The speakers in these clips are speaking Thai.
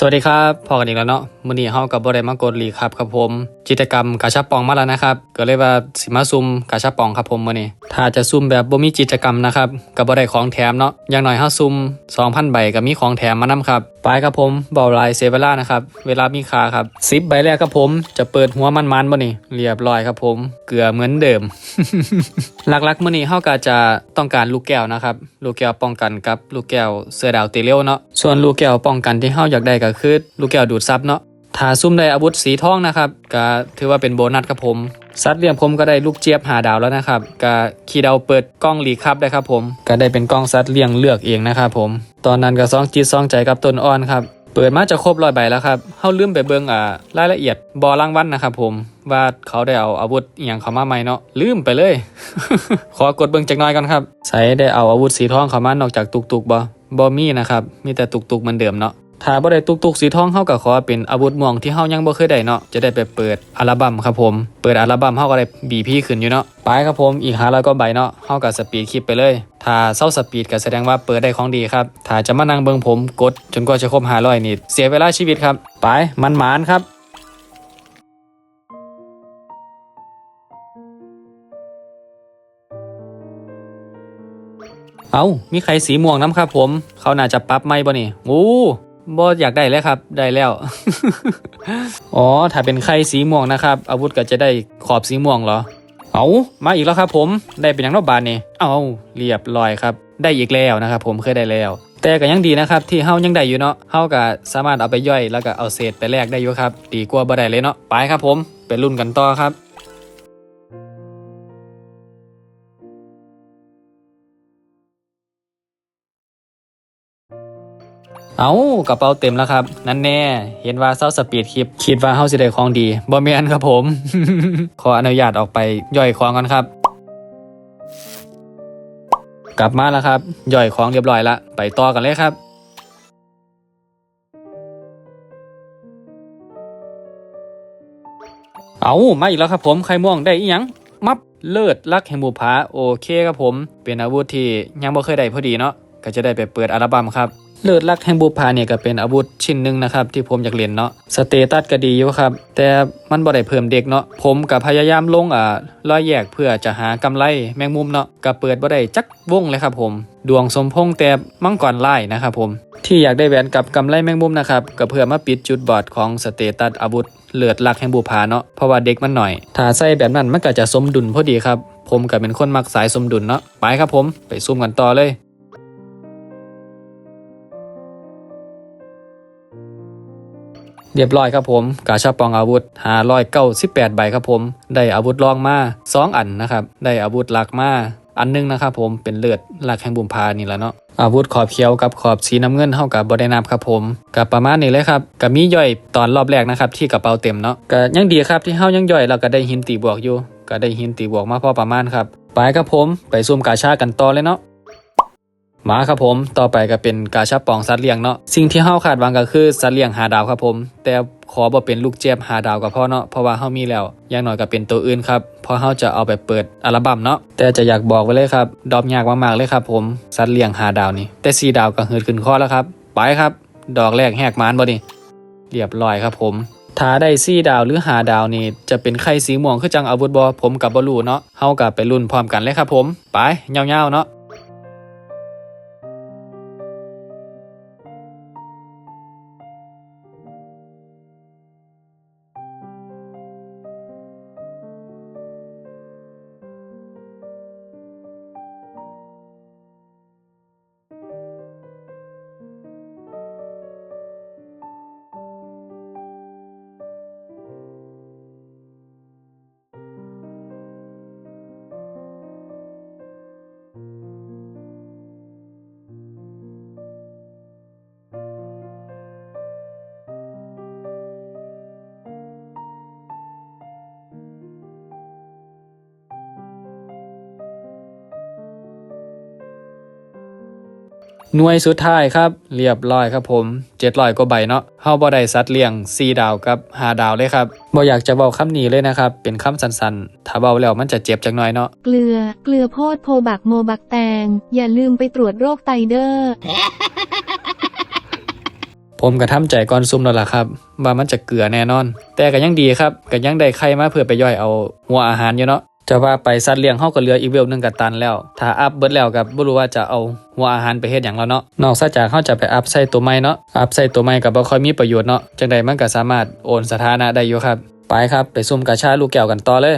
สวัสดีครับพอกันอีกแล้วเนาะมื้อนี้เฮากับบได้มากดรีครับครับผม กิจกรรมกาชาปองมาแล้วนะครับ ก็เลยว่าสิมาซุ่มกาชาปองครับผมมื้อนี้ถ้าจะซุ่มแบบบ่มีกิจกรรมนะครับก็บ่ได้ของแถมเนาะอย่างน้อยเฮาซุ่ม2,000ใบก็มีของแถมมานํครับไปครับผมเบาลายเซเวลานะครับเวลามีค่าครับ10ใบแรกครับผมจะเปิดหัวมันๆบ่นี่เรียบร้อยครับผม เกลือเหมือนเดิม หลักๆมื้อนี้เฮาก็จะต้องการลูกแก้วนะครับลูกแก้วป้องกันกับลูกแก้วเสือดาวตีเร็วเนาะส่วนลูกแก้วป้องกันที่เฮาอยากได้ก็คือลูกแก้วดูดซับเนาะ ถ้าซุ่มได้อาวุธสีทองนะครับก็ถือว่าเป็นโบนัสครับผมสัตว์เลี้ยงผมก็ได้ลูกเจี๊ยบหาดาวแล้วนะครับก็ขี่ดาวเปิดกล้องหลีครับได้ครับผม ก็ได้เป็นกล้องสัตว์เลี้ยงเลือกเองนะครับผม ตอนนั้นก็ซองจิตซองใจกับต้นอ้อนครับเปิดมาจะครบร้อยใบแล้วครับเฮาลืมไปเบิ่งอ่ารายละเอียดบอรางวัลนะครับผมว่าเขาได้เอาอาวุธอย่างเขามาใหม่เนาะลืมไปเลย ขอกดเบิ่งจักน่อยก่อนครับ ใส่ได้เอาอาวุธสีทองเขามานอกจากตุกตุกบ่บ่มีนะครับมีแต่ตุกตุกเหมือนเดิมเนาะ ถ้าบ่ได้ตุกตุกสีทองเฮาก็ขอเป็นอาวุธม่วงที่เฮายังบ่เคยได้เนาะจะได้ไปเปิดอัลบั้มครับผม เปิดอัลบั้มเฮาก็ได้ BP ขึ้นอยู่เนาะไปครับผมอีก500กว่าใบเนาะเฮาก็สปีดคลิปไปเลย ถ้าเซาสปีดก็แสดงว่าเปิดได้ของดีครับ ถ้าจะมานั่งเบิ่งผมกดจนกว่าจะครบ500นี่เสียเวลาชีวิตครับ ไปมันหมานครับเอามีใครสีม่วงน้ำครับผม เขาน่าจะปรับไม่บ่นี่โอ้ บ่อยากได้แล้วครับ ได้แล้ว อ๋อ ถ้าเป็นไข่สีม่วงนะครับ อาวุธก็จะได้ขอบสีม่วงเหรอ เอามาอีกแล้วครับ ผม ได้เป็นอย่างนอกบานนี่เอาเรียบร้อยครับ ได้อีกแล้วนะครับ ผมเคยได้แล้ว แต่ก็ยังดีนะครับ ที่เฮายังได้อยู่เนาะ เฮาก็สามารถเอาไปย่อยแล้วก็เอาเศษไปแลกได้อยู่ครับ ดีกว่าบ่ได้เลยเนาะ ไปครับผม ไปรุ่นกันต่อครับ เอากระเป๋าเต็มแล้วครับ นั่นแน่ เห็นว่าเซาสปีดคลิป คิดว่าเฮาสิได้ของดีบ่แม่นครับผม ขออนุญาตออกไปย่อยของกันครับ กลับมาแล้วครับ ย่อยของเรียบร้อยละ ไปต่อกันเลยครับเอามาอีกแล้วครับผมไข่ม่วงได้อีหยังมับเลิศลักแห่งบุพาโอเคครับผม เป็นอาวุธที่ยังบ่เคยได้พอดีเนาะก็จะได้ไปเปิดอัลบั้มครับ เลิศลักแห่งบุพาเนี่ยก็เป็นอาวุธชิ้นหนึ่งนะครับที่ผมอยากเรียนเนาะสเตตัสก็ดีอยู่ครับ แต่มันบ่ได้เพิ่มเด็กเนาะผมกับพยายามลงอ่ารอยแยกเพื่อจะหากำไรแมงมุมเนาะก็เปิดบ่ได้จักวงเลยครับผม ดวงสมพงแต่มังกรไล่นะครับผมที่อยากได้แหวนกับกำไรแมงมุมนะครับก็เพื่อมาปิดจุดบอดของสเตตัสอาวุธเลือดลักแห่งบุพาเนาะเพราะว่าเด็กมันหน่อย ถ้าใส่แบบนั้นมันก็จะสมดุลพอดีครับ ผมก็เป็นคนมักสายสมดุลเนาะไปครับผมไปซุ่มกันต่อเลย เรียบร้อยครับผม กาชาปองอาวุธ598ใบครับผม ได้อาวุธรองมา2อันนะครับ ได้อาวุธหลักมาอันหนึงนะครับผมเป็นเลือดหลักแห่งบุมพานี่แหละเนาะอาวุธขอบเขียวกับขอบสีน้ำเงินเท่ากับบไดนับครับผมกับประมาณนี้เลยครับกับมีย่อยตอนรอบแรกนะครับที่กระเป๋าเต็มเนาะก็ยังดีครับที่เฮายังย่อยแล้วก็ได้หินตีบวกอยู่ ก็ได้หินตีบวกมาพอประมาณครับไปครับผมไปซุ่มกาชากันต่อเลยเนาะ มาครับผมต่อไปก็เป็นกาชาปองสัตว์เลี้ยงเนาะสิ่งที่เฮาคาดหวังก็คือสัตว์เลี้ยงหาดาวครับผม แต่ขอบ่เป็นลูกเจี๊ยบหาดาวก็พอเนาะเพราะว่าเฮามีแล้วอย่างน้อยก็เป็นตัวอื่นครับเพราะเฮาจะเอาไปเปิดอัลบั้มเนาะแต่จะอยากบอกไว้เลยครับดอกยากมากๆเลยครับผมสัตว์เลี้ยงหาดาวนี่แต่สีดาวก็เหือดขึ้นคอแล้วครับไปครับ ดอกแรกแหกมานบ่นี่เรียบร้อยครับผมถ้าได้ซี่ดาวหรือหาดาวนี่จะเป็นไข่สีม่วงคือจังอาวุธบอผมกับบอลูเนาะเฮากับไปรุ่นพร้อมกันเลยครับผม ไปเงาๆเนาะ หน่วยสุดท้ายครับเรียบร้อยครับผม700กว่าใบเนาะเฮาบ่ได้สัตว์เลี้ยง 4 ดาวกับ 5 ดาวเลยครับบ่อยากจะเว้าคำนี้เลยนะครับ เป็นคำสั้นๆ ถ้าเว้าแล้วมันจะเจ็บจักหน่อยเนาะเกลือ เกลือโพดโพบักโมบักแตง อย่าลืมไปตรวจโรคไตเดอร์ผมก็ทำใจก่อนซุ่มแล้วล่ะครับ ว่ามันจะเกลือแน่นอน แต่ก็ยังดีครับก็ยังได้ไข่มาเพื่อไปย่อยเอาหัวอาหารอยู่เนาะ จะว่าไปสัตว์เลี้ยงเฮาก็เหลืออีกเวลหนึงกับตันแล้ว ถ้าอัพเบิดแล้วกับบ่รู้ว่าจะเอาหัวอาหารไปเฮ็ดหยังแล้วเนาะ นอกจากเฮาจะไปอัพใส่ตัวใหม่เนาะ อัพใส่ตัวใหม่ก็บ่ค่อยมีประโยชน์เนาะ จังใดมันก็สามารถโอนสถานะได้อยู่ครับ ไปครับไปซุ่มกาชาลูกแก้วกันต่อเลย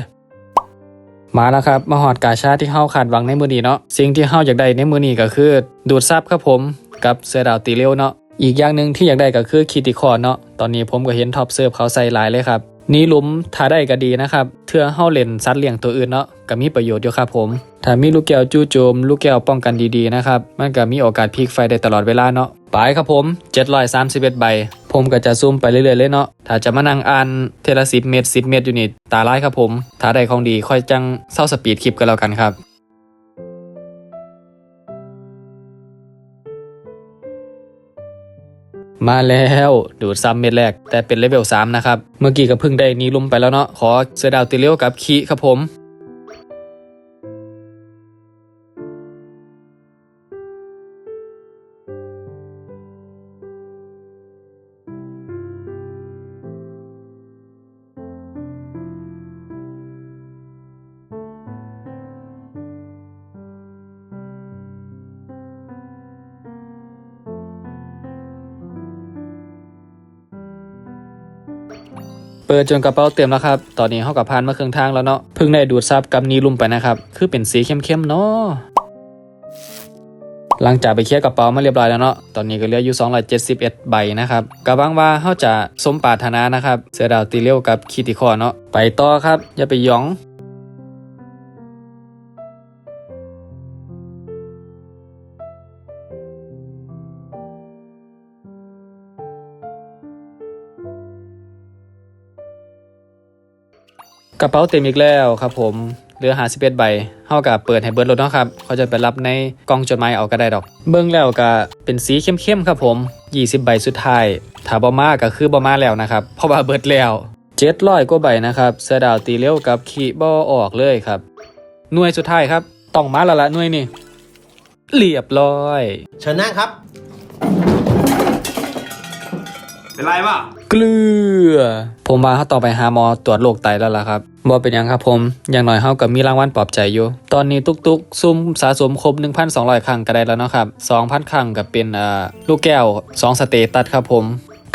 มาแล้วครับมาหอดกาชาที่เฮาคาดหวังในมือนี้เนาะ สิ่งที่เฮาอยากได้ในมือนี้ก็คือ ดูดซับครับผมกับเสือดาวตีเร็วเนาะ อีกอย่างหนึ่งที่อยากได้ก็คือคิติคอนเนาะ ตอนนี้ผมก็เห็นท็อปเซิร์ฟเขาใส่หลายเลยครับ นี่ลุมถ้าได้ก็ดีนะครับ เทื่อเฮาเล่นสัตว์เลี้ยงตัวอื่นเนาะก็มีประโยชน์อยู่ครับผม ถ้ามีลูกแก้วจู่โจม ลูกแก้วป้องกันดีๆนะครับ มันก็มีโอกาสพลิกไฟได้ตลอดเวลาเนาะปายครับผม 731 ใบ ผมก็จะซูมไปเรื่อยๆเลยเนาะ ถ้าจะมานั่งอ่านเทละ10เมตร10เมตรอยู่นี่ตาลายครับผม ถ้าได้ของดีค่อยจังเศร้าสปีดคลิปกันแล้วกันครับ มาแล้วดูดซ้ำเม็ดแรก แต่เป็นเลเวล3นะครับ เมื่อกี้ก็เพิ่งได้นีลุมไปแล้วเนาะขอเสือดาวติเลียวกับคีครับผม เปิดจนกระเป๋าเต็มแล้วครับ ตอนนี้เขากับพานมาครึ่งทางแล้วเนาะ เพิ่งได้ดูดซับกับนีลุมไปนะครับ คือเป็นสีเข้มๆเนาะหลังจากไปเคลียร์กระเป๋ามาเรียบร้อยแล้วเนาะ ตอนนี้ก็เหลืออยู่271 ใบนะครับกะบังว่าเขาจะสมปรารถนานะครับ เสือดาวตีเลี้ยวกับคิติคอเนาะ ไปต่อครับ อย่าไปยอง กระเป๋าเต็มอีกแล้วครับผมเหลือหาสิบเอ็ดใบเฮากับเปิดให้เบิร์ดรถเนาะครับเขาจะไปรับในกล่องจดหมายเอาก็ได้ดอก เบิ่งแล้วก็เป็นสีเข้มๆครับผม20ใบสุดท้ายถ้าบ่มาก็คือบ่มาแล้วนะครับเพราะว่าเบิร์ดแล้ว700กว่าใบนะครับเสดาวตีเลี้ยวกับขีบ่ออกเลยครับหน่วยสุดท้ายครับต้องมาและละหน่วยนี่เรียบร้อยเชิญนั่งครับ เป็นไรวะเกลือ ผมว่าเขาต่อไปหาหมอตรวจโรคไตแล้วล่ะครับบ่เป็นยังครับผม อย่างน้อยเขาก็มีรางวัลปลอบใจอยู่ ตอนนี้ตุกๆ ซุ่มสะสมครบ 1,200 ครั้งก็ได้แล้วเนาะครับ 2,000 ครั้งก็เป็นอ่าลูกแก้ว 2 สเตตัสครับผม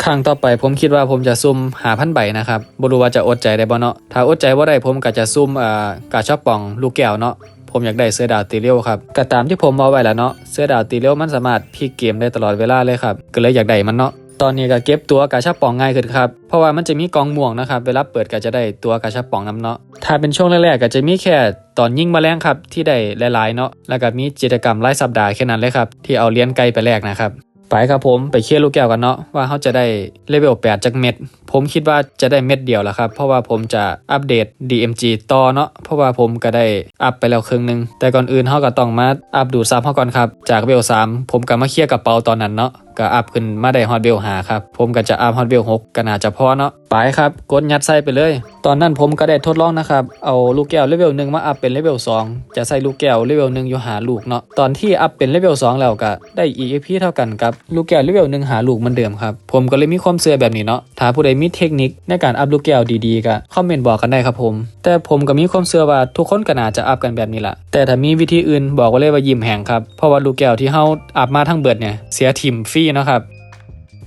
ครั้งต่อไปผมคิดว่าผมจะซุ่มหาพันใบนะครับบ่รู้ว่าจะอดใจได้บ่เนาะ ถ้าอดใจบ่ได้ผมก็จะซุ่มอ่ากาชอบป่องลูกแก้วเนาะ ผมอยากได้เสื้อดาวตีเลี้ยวครับก็ตามที่ผมเอาไว้แล้วเนาะ เสื้อดาวตีเลี้ยวมันสามารถพลิกเกมได้ตลอดเวลาเลยครับ ก็เลยอยากได้มันเนาะ ตอนนี้ก็เก็บตัวกาชาปองง่ายขึ้นครับ เพราะว่ามันจะมีกองม่วงนะครับ เวลาเปิดก็จะได้ตัวกาชาปองน้ำเนาะ ถ้าเป็นช่วงแรกๆก็จะมีแค่ตอนยิ่งมาแมลงครับที่ได้หลายๆเนาะ แล้วก็มีกิจกรรมรายสัปดาห์แค่นั้นเลยครับที่เอาเลี้ยนไก่ไปแลกนะครับ ไปครับผมไปเคลียร์ลูกแก้วกันเนาะว่าเขาจะได้เลเวล8จากเม็ด ผมคิดว่าจะได้เม็ดเดียวแหละครับ เพราะว่าผมจะอัปเดต DMG ต่อเนาะ เพราะว่าผมก็ได้อัพไปแล้วครึ่งหนึง แต่ก่อนอื่นเขาก็ต้องมาอัพดูดซับเขาก่อนครับ จากเวล3ผมก็มาเคลียร์กระเป๋าตอนนั้นเนาะ ก็อัพขึ้นมาได้ฮอตเวล5ครับ ผมก็จะอัพฮอตเวล6ก็น่าจะพอเนาะไปครับกดยัดใส่ไปเลย ตอนนั้นผมก็ได้ทดลองนะครับ เอาลูกแก้วเลเวล1มาอัพเป็นเลเวล2จะใส่ลูกแก้วเลเวล1อยู่หาลูกเนาะตอนที่อัพเป็นเลเวล2แล้วก็ได้ EXP เท่ากันกับลูกแก้วเลเวล1หาลูกเหมือนเดิมครับผมก็เลยมีความเชื่อแบบนี้เนาะถ้าผู้ใดมีเทคนิคในการอัพลูกแก้วดีๆก็คอมเมนต์บอกกันได้ครับผม แต่ผมก็มีความเชื่อว่าทุกคนก็น่าจะอัพกันแบบนี้แหละแต่ถ้ามีวิธีอื่นบอกไว้เลยว่ายิ้มแหงครับเพราะว่าลูกแก้วที่เฮาอัพมาทั้งเบิดเนี่ยเสียทิมฟรีเนาะครับ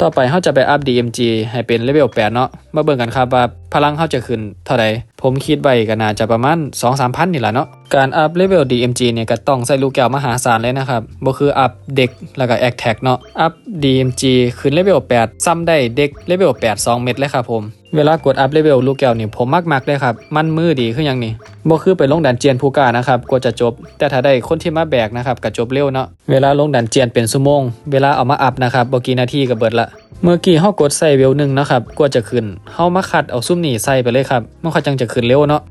ต่อไปเขาจะไปอัพ DMG ให้เป็นเลเวล8เนาะ มาเบิ่งกันครับว่าพลังเขาจะขึ้นเท่าใดผมคิดไว้ก็น่าจะประมาณ 2-3พันนี่แหละเนาะ การอัพเลเวล DMG เนี่ยก็ต้องใส่ลูกแก้วมหาศาลเลยนะครับบ่คืออัพเด็กแล้วก็แอคแท็กเนาะ อัพ DMG ขึ้นเลเวล8ซ้ำได้เด็กเลเวล8 2 เม็ดเลยครับผม เวลากดอัพเลเวลลูกแก้วนี่ผมมักๆเลยครับ มันมือดีคือหยังนี่ บ่คือไปลงดันเจียนผู้กล้านะครับกว่าจะจบ แต่ถ้าได้คนที่มาแบกนะครับก็จบเร็วเนาะเวลาลงดันเจียนเป็นชั่วโมง เวลาเอามาอัพนะครับบ่กี่นาทีก็เบิดละเมื่อกี้เฮากดใส่เวลหนึ่งนะครับกว่าจะขึ้นเฮามาคัดเอาซุ่มนี่ใส่ไปเลยครับมันค่อยจังจะขึ้นเร็วเนาะ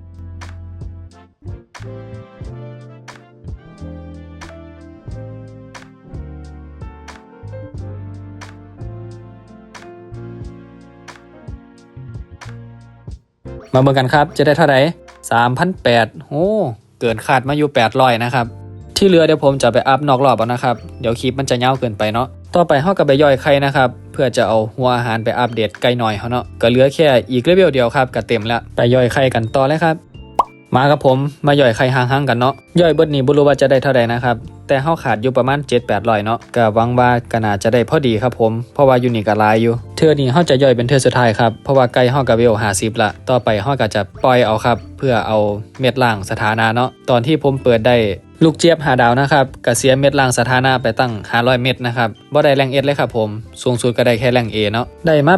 มาเบิ่งกันครับ จะได้เท่าไหร่ 3,800โอ้เกินคาดมาอยู่800นะครับ ที่เหลือเดี๋ยวผมจะไปอัพนอกรอบเอานะครับ เดี๋ยวคลิปมันจะยาวเกินไปเนาะ ต่อไปเฮากับไปย่อยไข่นะครับ เพื่อจะเอาหัวอาหารไปอัปเดตไกลหน่อยเขาเนาะ ก็เหลือแค่อีกเลเวลเดียวครับก็เต็มแล้วไปย่อยไข่กันต่อเลยครับ มาครับผมมาย่อยไข่ห่างๆกันเนาะย่อยเบิดนี้บ่รู้ว่าจะได้เท่าใดนะครับ แต่เฮาขาดอยู่ประมาณ 7-800เนาะก็หวังว่าก็น่าจะได้พอดีครับผมเพราะว่าอยู่นี่ก็หลายอยู่ เทื่อนี้เฮาจะย่อยเป็นเทื่อสุดท้ายครับ เพราะว่าไก่เฮาก็เวล50ละต่อไปเฮาก็จะปล่อยเอาครับ เพื่อเอาเม็ดล่างสถานะเนาะตอนที่ผมเปิดได้ ลูกเจี๊ยบหาดาวนะครับก็เสียเม็ดล่างสถานะไปตั้ง 500 เม็ดนะครับบ่ได้แรงเอสเลยครับผม สูงสุดก็ได้แค่แรง A เนาะ ได้มา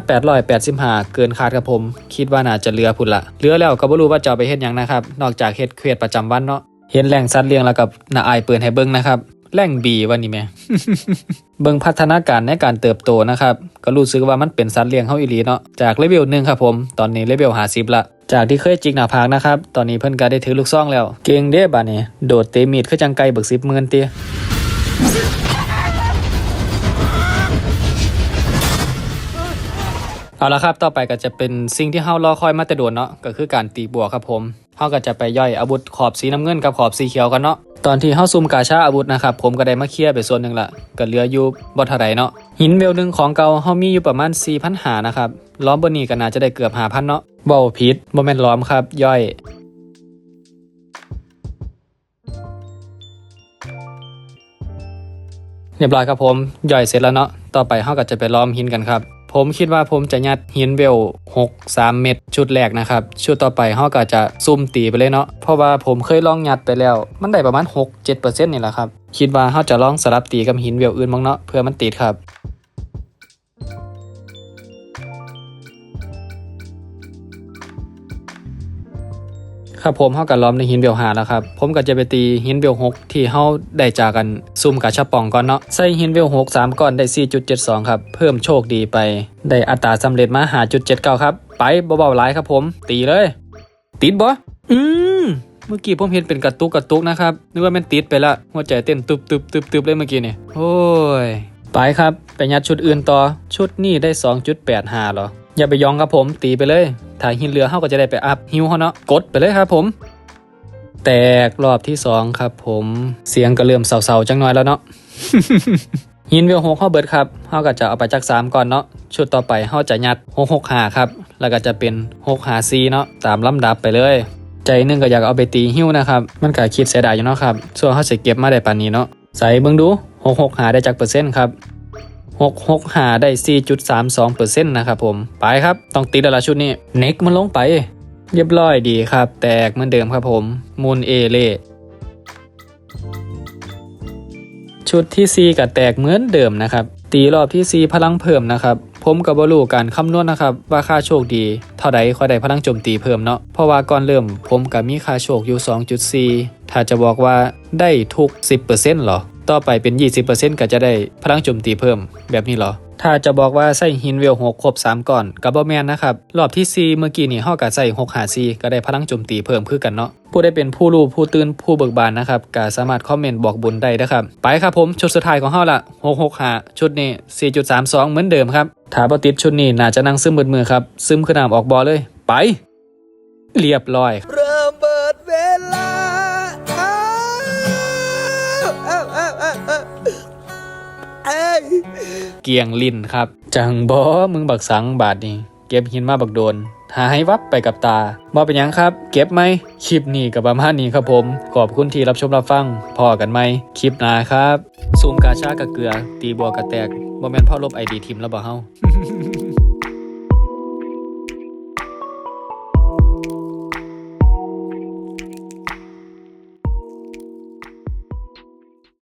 885 เกินคาดครับผม คิดว่าน่าจะเหลือพุ่นละเหลือแล้วก็บ่รู้ว่าจะเอาไปเฮ็ดหยังนะครับ นอกจากเฮ็ดเควสประจำวันเนาะ เห็นแหล่งสัตว์เลี้ยงแล้วกับนาอายเปิดให้เบิ้งนะครับแหล่งบีวันนี้แม่เบิ้งพัฒนาการในการเติบโตนะครับ ก็รู้สึกว่ามันเป็นสัตว์เลี้ยงเฮาอีหลีเนาะ จากเลเวลหนึ่งครับผม ตอนนี้เลเวล50ละ จากที่เคยจิกหน้าผากนะครับ ตอนนี้เพิ่นก็ได้ถือลูกซองแล้ว เก่งเด้บัดนี้โดดเตะมีดคือจังไก่เบิก10หมื่นเตียเอาละครับ ต่อไปก็จะเป็นสิ่งที่เฮารอคอยมาแต่โดนเนาะ ก็คือการตีบัวครับผม เฮาก็จะไปย่อยอาวุธขอบสีน้ำเงินกับขอบสีเขียวกันเนาะ ตอนที่เฮาซุ่มกาชาอาวุธนะครับ ผมก็ได้มาเคลียร์ไปส่วนหนึ่งละก็เหลืออยู่บ่เท่าใดเนาะ หินเวลหนึ่งของเก่าเฮามีอยู่ประมาณ4,000หานะครับ ล้อมบนนี้ก็น่าจะได้เกือบ5,000เนาะ เว้าผิดบ่แม่นล้อมครับ ย่อยเรียบร้อยครับผมย่อยเสร็จแล้วเนาะต่อไปเฮาก็จะไปล้อมหินกันครับ ผมคิดว่าผมจะยัดหินเวล6 3 เม็ดชุดแรกนะครับ ชุดต่อไปเฮาก็จะซุ่มตีไปเลยเนาะเพราะว่าผมเคยลองยัดไปแล้ว มันได้ประมาณ 6-7%นี่แหละครับ คิดว่าเฮาจะลองสลับตีกับหินเวลอื่นบ้างเนาะเพื่อมันติดครับ ครับผมเฮาก็ล้อมในหินเบลหาแล้วครับผมก็จะไปตีหินเบลหกที่เฮาได้จากกันซุ่มกับชับปองก่อนเนาะใส่หินเบลหกสามก้อนได้ 4.72 ครับ เพิ่มโชคดีไป ได้อัตราสำเร็จมาหาจุด79ครับ ไปเบาๆหลายครับผม ตีเลย ติดบ่อืมเมื่อกี้ผมเห็นเป็นกระตุกกระตุกนะครับนึกว่ามันติดไปละหัวใจเต้นตุบตุบตุบตุบเลยเมื่อกี้นี่โอ้ยไปครับไปยัดชุดอื่นต่อชุดนี้ได้ 2.85หรอ อย่าไปยองครับผม ตีไปเลยถ้าหินเรือเฮาก็จะได้ไปอัพฮิวเขาเนาะกดไปเลยครับผม แตกรอบที่2ครับผมเสียงก็เริ่มเศร้าๆจังหน่อยแล้วเนาะหินเวลหกเฮาเบิดครับเฮาก็จะเอาไปจักสามก่อนเนาะชุดต่อไปเฮาจะยัด6 6 5ครับ แล้วก็จะเป็น6 5 4เนาะตามลำดับไปเลยใจนึงก็อยากเอาไปตีหิ้วนะครับมันก็คิดเสียดายอยู่เนาะครับส่วนเฮาสิเก็บมาได้ปานนี้เนาะใส่เบิ่งดู6 6 5ได้จักเปอร์เซ็นต์ครับ 6 6 5 ได้ 4.32%นะครับผม ไปครับ ต้องติดล้วละชุดนี้เน็กมันลงไป เรียบร้อยดีครับ แตกเหมือนเดิมครับผม มูลเอเล่ชุดที่ 4ก็แตกเหมือนเดิมนะครับ ตีรอบที่ 4 พลังเพิ่มนะครับ ผมกับบรูการคำนวณนะครับ ว่าค่าโชคดี เท่าใดค่อยได้พลังโจมตีเพิ่มเนาะ เพราะว่าก่อนเริ่ม ผมกับมีค่าโชคอยู่ 2.4 ถ้าจะบอกว่าได้ทุก 10%หรอ ต่อไปเป็น 20%ก็จะได้พลังโจมตีเพิ่มแบบนี้เหรอ ถ้าจะบอกว่าใส่หินเวล6ครบ3ก่อนกับบอแมนนะครับ รอบที่ 4 เมื่อกี้นี่เฮาก็ใส่6หา4ก็ได้พลังโจมตีเพิ่มคือกันเนาะผู้ได้เป็นผู้รู้ผู้ตื่นผู้เบิกบานนะครับก็สามารถคอมเมนต์บอกบุญได้นะครับ ไปครับผม ชุดสุดท้ายของเฮาละ665 ชุดนี้ 4.32 เหมือนเดิมครับถ้าบ่ติดชุดนี้น่าจะนั่งซึมมืดมือครับซึมขึ้นน้ำออกบ่อเลย ไป เรียบร้อยระเบิดเวลา เอ้ยเกียงลินครับ จังบอมึงบักสังบาทนี่เก็บหินมาบักโดน หาให้วับไปกับตาบอเป็นยังครับ เก็บไหมคลิปนี้กับประมาณนี้ครับผม ขอบคุณที่รับชมรับฟัง พอกันไหมคลิปหน้าครับซูมกาชากะเกลือ ตีบัวกระแตกบ่แมนพ่อลบไอดีทีมแล้วบ่เฮา